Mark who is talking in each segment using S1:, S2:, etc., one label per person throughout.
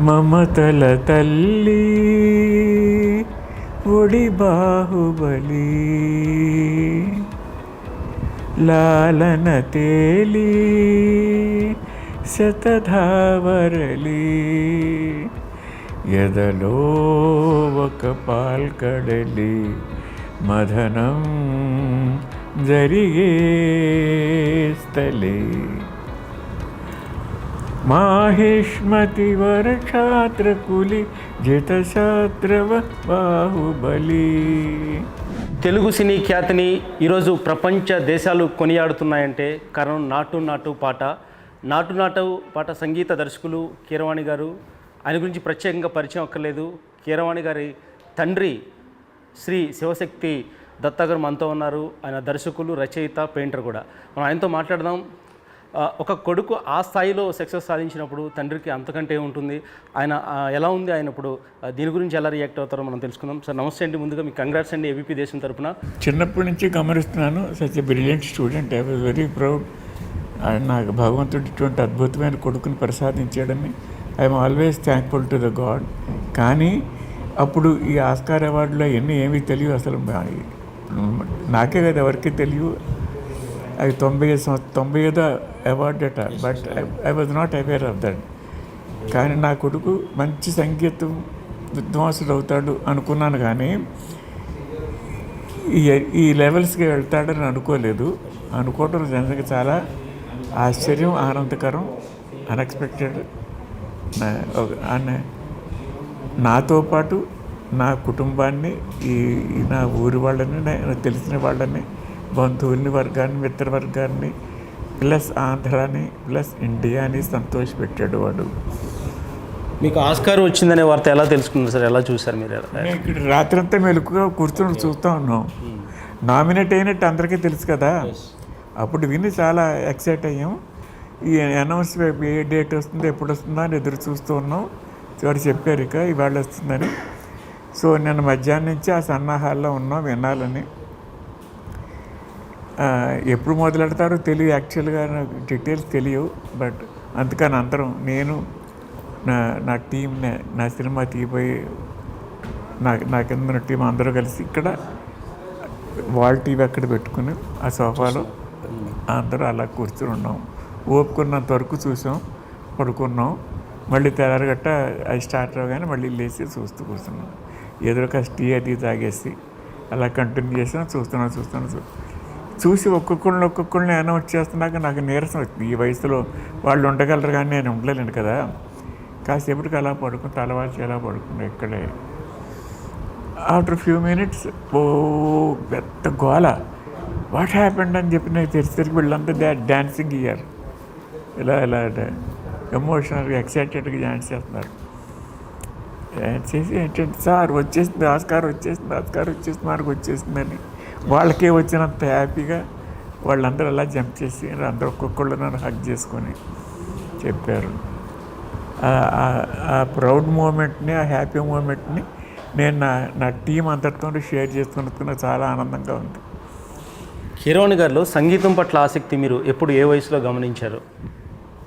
S1: మమతల తల్లి ఒడి బాహుబలి. లాలన తేలి శతధావరలి. ఎదలో ఒక పాల్కడలి మదనం జరిగే స్థలే. మాహేష్మతి వరక్షాత్రకులి జితశాత్రవ బాహుబలి.
S2: తెలుగు సినీ ఖ్యాతిని ఈరోజు ప్రపంచ దేశాలు కొనియాడుతున్నాయంటే కారణం నాటు నాటు పాట. నాటు నాటు పాట సంగీత దర్శకులు కీరవాణి గారు. ఆయన గురించి ప్రత్యేకంగా పరిచయం అక్కర్లేదు. కీరవాణి గారి తండ్రి శ్రీ శివశక్తి దత్తా గారు మనతో ఉన్నారు. ఆయన దర్శకులు రచయిత పెయింటర్ కూడా. మనం ఆయనతో మాట్లాడదాం. ఒక కొడుకు ఆ స్థాయిలో సక్సెస్ సాధించినప్పుడు తండ్రికి అంతకంటే ఉంటుంది ఆయన ఎలా ఉంది ఆయన ఇప్పుడు? దీని గురించి ఎలా రియాక్ట్ అవుతారో మనం తెలుసుకుందాం. సార్ నమస్తే అండి. ముందుగా మీకు కంగ్రాట్స్ అండి ఏబీపీ దేశం తరఫున
S1: చిన్నప్పటి నుంచి గమనిస్తున్నాను. Such a brilliant student I was very proud నాకు భగవంతుడు ఇటువంటి అద్భుతమైన కొడుకుని ప్రసాదించాడని I'm always thankful to the God కానీ అప్పుడు ఈ ఆస్కార్ అవార్డులో ఎన్ని ఏమీ తెలియదు అసలు నాకే కదా ఎవరికి తెలియదు అది తొంభై తొంభై ఐదో అవార్డు అట. But I was not aware of that కానీ నా కొడుకు మంచి సంగీతం విద్వాంసుడు అవుతాడు అనుకున్నాను కానీ ఈ ఈ లెవెల్స్కి వెళ్తాడని అనుకోలేదు. అనుకోవడం జనకి చాలా ఆశ్చర్యం ఆనందకరం అన్ఎక్స్పెక్టెడ్ నాతో పాటు నా కుటుంబాన్ని ఈ నా ఊరి వాళ్ళని తెలిసిన వాళ్ళని బంధువుల్ని వర్గాన్ని మిత్రవర్గాన్ని ప్లస్ ఆంధ్రాని ప్లస్ ఇండియాని సంతోషపెట్టాడు వాడు.
S2: మీకు ఆస్కార్ వచ్చిందనే వార్త ఎలా తెలుసుకున్నారు సార్? ఎలా చూసారు మీరు?
S1: ఇక్కడ రాత్రంతా మెలుకుగా కూర్చొని చూస్తూ ఉన్నాం. నామినేట్ అయినట్టు అందరికీ తెలుసు కదా. అప్పుడు విని చాలా ఎక్సైట్ అయ్యాం. ఈ అనౌన్స్ ఏ డేట్ వస్తుందో ఎప్పుడు వస్తుందో అని ఎదురు చూస్తూ ఉన్నాం. చివరి చెప్పారు ఇక ఇవాళ వస్తుందని. సో నిన్న మధ్యాహ్నం నుంచి ఆ సన్నాహాల్లో ఉన్నాం వినాలని. ఎప్పుడు మొదలెడతారో తెలియదు. యాక్చువల్గా నాకు డీటెయిల్స్ తెలియవు. బట్ అందుకని అందరం నేను నా నా టీం నా సినిమా తీయబోయి నా నా కింద ఉన్న టీం అందరూ కలిసి ఇక్కడ వాల్ టీవీ అక్కడ పెట్టుకుని ఆ సోఫాలో అందరూ అలా కూర్చుని ఉన్నాం. ఓపుకున్నంత వరకు చూసాం పడుకున్నాం. మళ్ళీ తెల్లారగట్ట అది స్టార్ట్ అవగానే మళ్ళీ లేచి చూస్తూ కూర్చున్నాం. ఎదురు కాస్త టీ అది తాగేసి అలా కంటిన్యూ చేసినా చూస్తున్నాం చూస్తున్నాం చూస్తున్నాం. చూసి ఒక్కొక్కరిని ఒక్కొక్కరిని అనౌన్స్ చేస్తున్నాక నాకు నీరసం వచ్చింది. ఈ వయసులో వాళ్ళు ఉండగలరు కానీ నేను ఉండలేను కదా. కాసేపటికి అలా పడుకుని తలవాల్చి ఎలా పడుకున్నా ఇక్కడే. ఆఫ్టర్ ఫ్యూ మినిట్స్ ఓ పెద్ద గోల. వాట్ హ్యాపెండ్ అని చెప్పి నాకు తెలిసరికి వీళ్ళంతా దే డ్యాన్సింగ్ ఇయ్యారు ఇలా ఇలా ఎమోషనల్గా ఎక్సైటెడ్గా డ్యాన్స్ చేస్తున్నారు. డ్యాన్స్ చేసి ఏంటంటే సార్ వచ్చేసింది ఆస్కార్ వచ్చేసింది ఆస్కార్ వచ్చేసింది మనకు వచ్చేసిందని. వాళ్ళకే వచ్చినంత హ్యాపీగా వాళ్ళందరూ అలా జంప్ చేసి అందరూ ఒక్కొక్కళ్ళు నన్ను హక్ చేసుకొని చెప్పారు. ఆ- ప్రౌడ్ మూమెంట్ని ఆ హ్యాపీ మూమెంట్ని నేను నా నా టీం అంతటితో షేర్ చేసుకున్నందుకు నాకు చాలా ఆనందంగా ఉంది.
S2: కీరవాణి గారిలో సంగీతం పట్ల ఆసక్తి మీరు ఎప్పుడు ఏ వయసులో గమనించారు?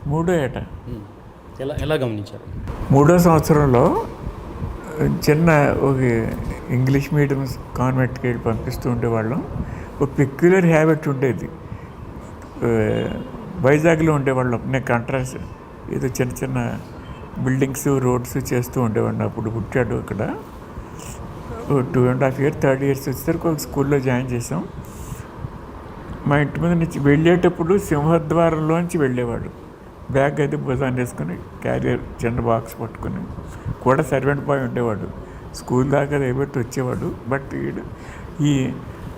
S1: మూడో ఏట.
S2: ఎలా ఎలా గమనించారు?
S1: మూడో సంవత్సరంలో చిన్న ఒక ఇంగ్లీష్ మీడియం కాన్వెంట్కి వెళ్ళి పంపిస్తూ ఉండేవాళ్ళం. ఒక పెక్యులర్ హ్యాబిట్ ఉండేది. వైజాగ్లో ఉండేవాళ్ళం. నేను కంట్రాస్ ఏదో చిన్న చిన్న బిల్డింగ్స్ రోడ్స్ చేస్తూ ఉండేవాడిని అప్పుడు పుట్టాడు అక్కడ. Two and half year third years వచ్చేసరికి ఒక స్కూల్లో జాయిన్ చేసాం మా ఇంటి మీద నుంచి వెళ్ళేటప్పుడు సింహద్వారంలోంచి వెళ్ళేవాడు. బ్యాగ్ అయితే భుజాన్ని వేసుకొని క్యారియర్ చిన్న బాక్స్ పట్టుకొని కూడా సర్వెంట్ బాయ్ ఉండేవాడు. స్కూల్ దాకా దయబెట్టి వచ్చేవాడు. బట్ వీడు ఈ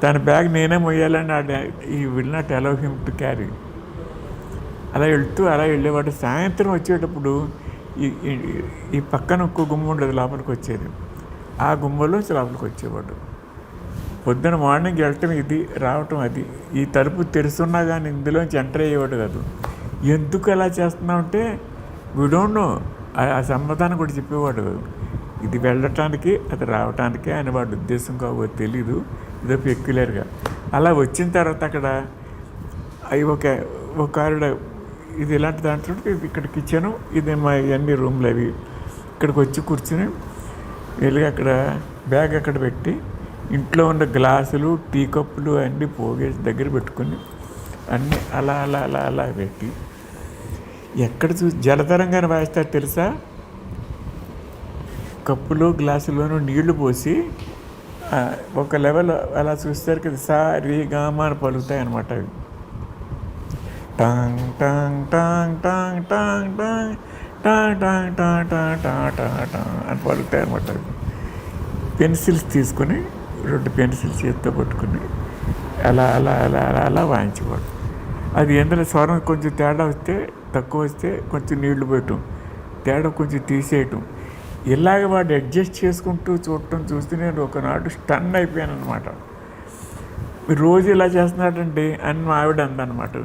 S1: తన బ్యాగ్ నేనే మొయ్యాలని ఆ he will not allow him to carry. అలా వెళ్తూ అలా వెళ్ళేవాడు. సాయంత్రం వచ్చేటప్పుడు ఈ ఈ- పక్కన ఒక్క గుమ్మ ఉండదు లోపలికి వచ్చేది. ఆ గుమ్మలో లోపలికి వచ్చేవాడు. పొద్దున మార్నింగ్ వెళ్ళటం ఇది రావటం అది. ఈ తలుపు తెరుస్తున్నా కానీ ఇందులోంచి ఎంటర్ అయ్యేవాడు కాదు. ఎందుకు అలా చేస్తున్నావు అంటే వీ డోంట్ నో ఆ సమాధానం కూడా చెప్పేవాడు. ఇది వెళ్ళటానికి అది రావటానికి అని వాడి ఉద్దేశం కావో తెలీదు. ఇదో పెక్యులర్గా. అలా వచ్చిన తర్వాత అక్కడ అవి ఒక ఒక ఆవిడ ఇది ఇలాంటి దాంట్లో ఇక్కడ కిచెను ఇది మా ఇవన్నీ రూమ్లు అవి. ఇక్కడికి వచ్చి కూర్చుని వెళ్ళి అక్కడ బ్యాగ్ అక్కడ పెట్టి ఇంట్లో ఉన్న గ్లాసులు టీ కప్పులు అన్నీ పోగేసి దగ్గర పెట్టుకుని అన్నీ అలా అలా అలా అలా పెట్టి ఎక్కడ చూసి జలతరంగాన్ని వాయిస్తారు తెలుసా కప్పులో గ్లాసులోనూ నీళ్ళు పోసి ఒక లెవెల్ అలా చూస్తారు సా రీ గామ అని పలుకుతాయి అనమాట అవి టాంగ్ టాంగ్ టాంగ్ టాంగ్ టాంగ్ టాంగ్ టాంగ్ టాంగ్ టాంగ్ టాంగ్ టాంగ్ టాంగ్ టాంగ్ అని పలుకుతాయి అనమాట అవి పెన్సిల్స్ తీసుకొని రెండు పెన్సిల్స్ చేతితో పట్టుకుని అలా అలా అలా అలా అలా వాయించేవాడు అది ఎందులో స్వరం కొంచెం తేడా వస్తే తక్కువ వస్తే కొంచెం నీళ్ళు పెట్టడం తేడా కొంచెం తీసేయటం. ఇలాగ వాడు అడ్జస్ట్ చేసుకుంటూ చూడటం చూస్తే నేను ఒకనాడు స్టన్ అయిపోయాను అనమాట రోజు ఇలా చేస్తున్నాడండి అని మా ఆవిడ అందనమాట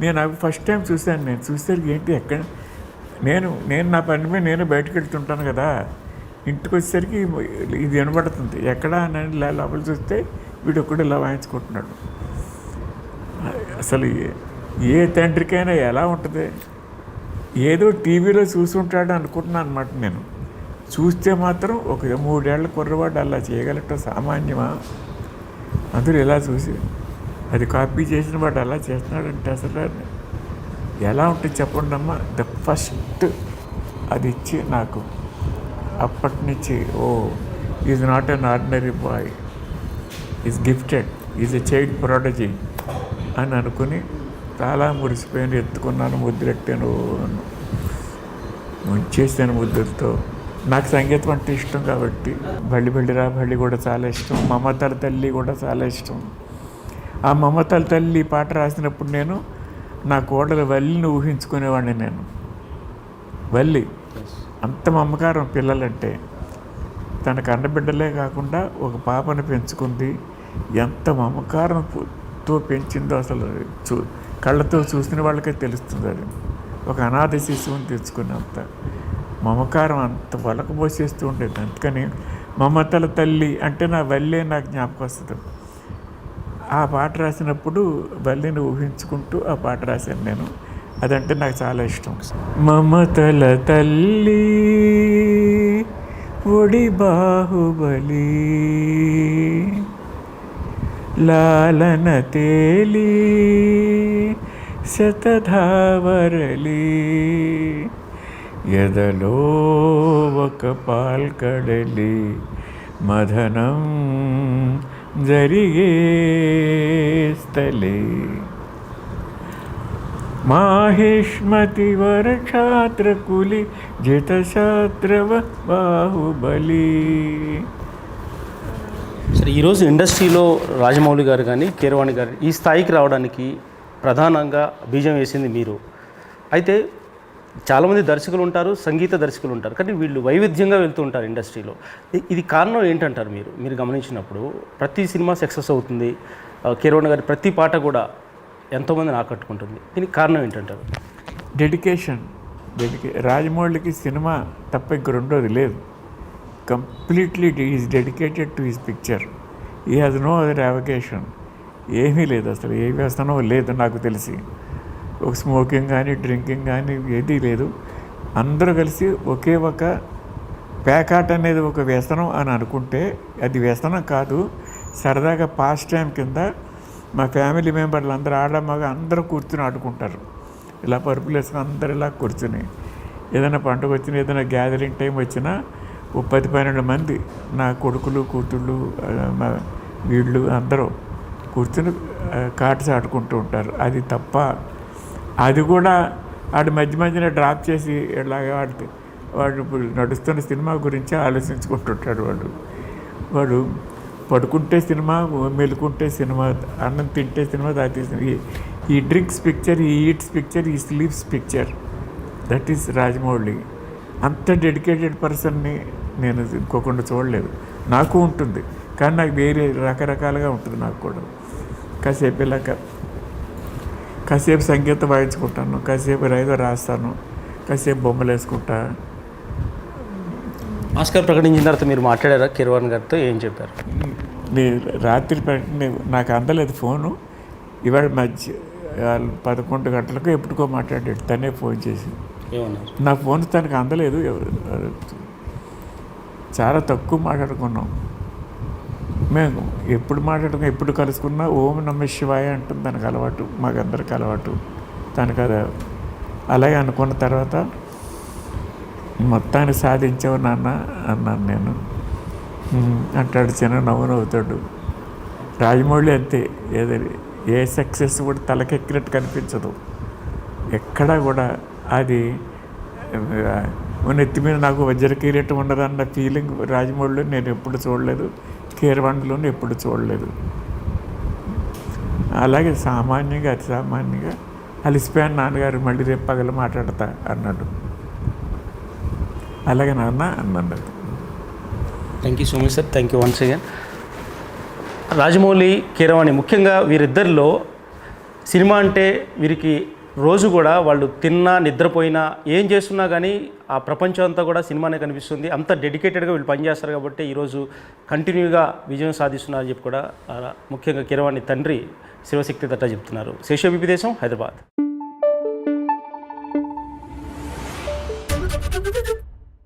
S1: నేను అవి ఫస్ట్ టైం చూశాను నేను. చూసేసరికి ఏంటి ఎక్కడ? నేను నేను నా పని మీద నేను బయటకు వెళ్తుంటాను కదా. ఇంటికి వచ్చేసరికి ఇది వినబడుతుంది. ఎక్కడ అని ఇలా లోపల చూస్తే వీడు ఒక్కడు ఇలా వాయించుకుంటున్నాడు. అసలు ఏ- తండ్రికైనా ఎలా ఉంటుంది? ఏదో టీవీలో చూసుంటాడు అనుకుంటున్నాను అనమాట నేను. చూస్తే మాత్రం ఒక మూడేళ్ళ కుర్రవాడు అలా చేయగలటో సామాన్యమా? అందరూ ఇలా చూసి అది కాపీ చేసిన వాడు అలా చేస్తున్నాడంటే అసలు ఎలా ఉంటుంది చెప్పండి అమ్మా? ద ఫస్ట్ అది ఇచ్చి నాకు అప్పటి నుంచి ఓ is not an ordinary boy. Is gifted. Is a child prodigy అని అనుకుని చాలా మురిసిపోయాను ఎత్తుకున్నాను ముద్రెట్టాను ముంచేసాను ముద్దులతో. నాకు సంగీతం అంటే ఇష్టం కాబట్టి బళ్ళి బళ్ళిరా బళ్ళి కూడా చాలా ఇష్టం. మమతల తల్లి కూడా చాలా ఇష్టం. ఆ మమతల తల్లి పాట రాసినప్పుడు నేను నా కోడలు వల్లిని ఊహించుకునేవాడిని నేను. వల్లి అంత మమకారం పిల్లలంటే. తన కన్నబిడ్డలే కాకుండా ఒక పాపను పెంచుకుంది. ఎంత ఎంతో పెంచిందో అసలు చూ కళ్ళతో చూసిన వాళ్ళకే తెలుస్తుంది అది. ఒక అనాథ శిశువుని తెచ్చుకున్నంత మమకారం అంత వలకపోసేస్తూ ఉండేది. అందుకని మమతల తల్లి అంటే నా వల్లే నాకు జ్ఞాపకం వస్తుంది. ఆ పాట రాసినప్పుడు వల్లిని ఊహించుకుంటూ ఆ పాట రాశాను నేను. అదంటే నాకు చాలా ఇష్టం. మమతల తల్లి ఒడి బాహుబలి. लालन तेली शतधावरली यदलोवकपाल्कडली मदनं जरिगे स्थले माहिष्मतिवरक्षात्रकुलि जितशात्रव बाहुबली
S2: సరే ఈరోజు ఇండస్ట్రీలో రాజమౌళి గారు కానీ కీరవాణి గారు ఈ స్థాయికి రావడానికి ప్రధానంగా బీజం వేసింది మీరు. అయితే చాలామంది దర్శకులు ఉంటారు సంగీత దర్శకులు ఉంటారు కానీ వీళ్ళు వైవిధ్యంగా వెళ్తూ ఉంటారు ఇండస్ట్రీలో. ఇది కారణం ఏంటంటారు మీరు? మీరు గమనించినప్పుడు ప్రతి సినిమా సక్సెస్ అవుతుంది కేరవాణి కీరవాణి గారి ప్రతి పాట కూడా ఎంతోమందిని ఆకట్టుకుంటుంది. దీనికి కారణం ఏంటంటారు?
S1: డెడికేషన్ డెడికే రాజమౌళికి సినిమా తప్ప ఇంక రెండోది లేదు. Completely is dedicated to his picture he has no other avocation ఏమీ లేదు అసలు. ఏ వ్యసనం లేదు నాకు తెలిసి. ఒక స్మోకింగ్ కానీ డ్రింకింగ్ కానీ ఏదీ లేదు. అందరూ కలిసి ఒకే ఒక ప్యాకాట్ అనేది ఒక వ్యసనం అని అనుకుంటే అది వ్యసనం కాదు. సరదాగా పాస్ట్ టైం కింద మా ఫ్యామిలీ మెంబర్లు అందరూ ఆడ మగ అందరూ కూర్చుని ఆడుకుంటారు. ఇలా పరుపులు వేసుకుని అందరు ఇలా కూర్చుని. ఏదైనా పండుగ వచ్చినా ఏదైనా గ్యాదరింగ్ టైం వచ్చినా పది పన్నెండు మంది నా కొడుకులు కూతుళ్ళు వీళ్ళు అందరూ కూర్చుని కార్డ్స్ ఆడుకుంటూ ఉంటారు. అది తప్ప అది కూడా వాడు మధ్య మధ్యన డ్రాప్ చేసి ఇలాగా ఆడితే వాడు ఇప్పుడు నడుస్తున్న సినిమా గురించి ఆలోచించుకుంటుంటాడు వాడు. వాడు పడుకుంటే సినిమా మెలుకుంటే సినిమా అన్నం తింటే సినిమా తాగితే cinema. He- he drinks picture he eats picture he sleeps picture that is Rajamouli. అంత డెడికేటెడ్ పర్సన్ని నేను ఇంకొకటి చూడలేదు. నాకు ఉంటుంది. కానీ నాకు వేరే రకరకాలుగా ఉంటుంది నాకు కూడా. కాసేపు ఇలాగ కాసేపు సంగీతం వాయించుకుంటాను కాసేపు రైదో రాస్తాను కాసేపు బొమ్మలు వేసుకుంటా.
S2: ఆస్కార్ ప్రకటించిన తర్వాత మీరు మాట్లాడారా? కీరవాణి గారితో ఏం చెప్పారు?
S1: రాత్రి నాకు అందలేదు ఫోను. ఇవాళ మధ్య వాళ్ళు పదకొండు గంటలకు ఎప్పుడుకో మాట్లాడాడు. తనే ఫోన్ చేసి
S2: ఏమన్నారు
S1: నా ఫోన్ తనకు అందలేదు చాలా తక్కువ మాట్లాడుకున్నాం. మేము ఎప్పుడు మాట్లాడుకున్నా ఎప్పుడు కలుసుకున్నా ఓం నమ శివాయ అంటుంది తనకు అలవాటు మాకందరికి అలవాటు. తనకు అది అలాగే అనుకున్న తర్వాత మొత్తాన్ని సాధించావు నాన్న అన్నాను నేను. అంటాడు చిన్న నవ్వు నవ్వుతాడు. రాజమౌళి అంతే ఏదో ఏ సక్సెస్ కూడా తలకెక్కినట్టు కనిపించదు. ఎక్కడా కూడా అది నెత్తి మీద నాకు వజ్ర కిరీటం ఉండదన్న ఫీలింగ్ రాజమౌళిలో నేను ఎప్పుడు చూడలేదు. కీరవండలోని ఎప్పుడు చూడలేదు. అలాగే సామాన్యంగా అతి సామాన్యంగా అలిసిపోయాను నాన్నగారు మళ్ళీ రేపు పగలు మాట్లాడతా అన్నాడు. అలాగే నాన్న అన్నాడు.
S2: Thank you so much sir thank you once again Rajamouli Keeravani ముఖ్యంగా వీరిద్దరిలో సినిమా అంటే వీరికి రోజు కూడా వాళ్ళు తిన్నా నిద్రపోయినా ఏం చేస్తున్నా కానీ ఆ ప్రపంచం అంతా కూడా సినిమానే కనిపిస్తుంది. అంత డెడికేటెడ్గా వీళ్ళు పనిచేస్తారు కాబట్టి ఈరోజు కంటిన్యూగా విజయం సాధిస్తున్నారని చెప్పి కూడా ముఖ్యంగా కీరవాణి తండ్రి శివశక్తి దత్తా చెప్తున్నారు. శేషవిపి దేశం హైదరాబాద్.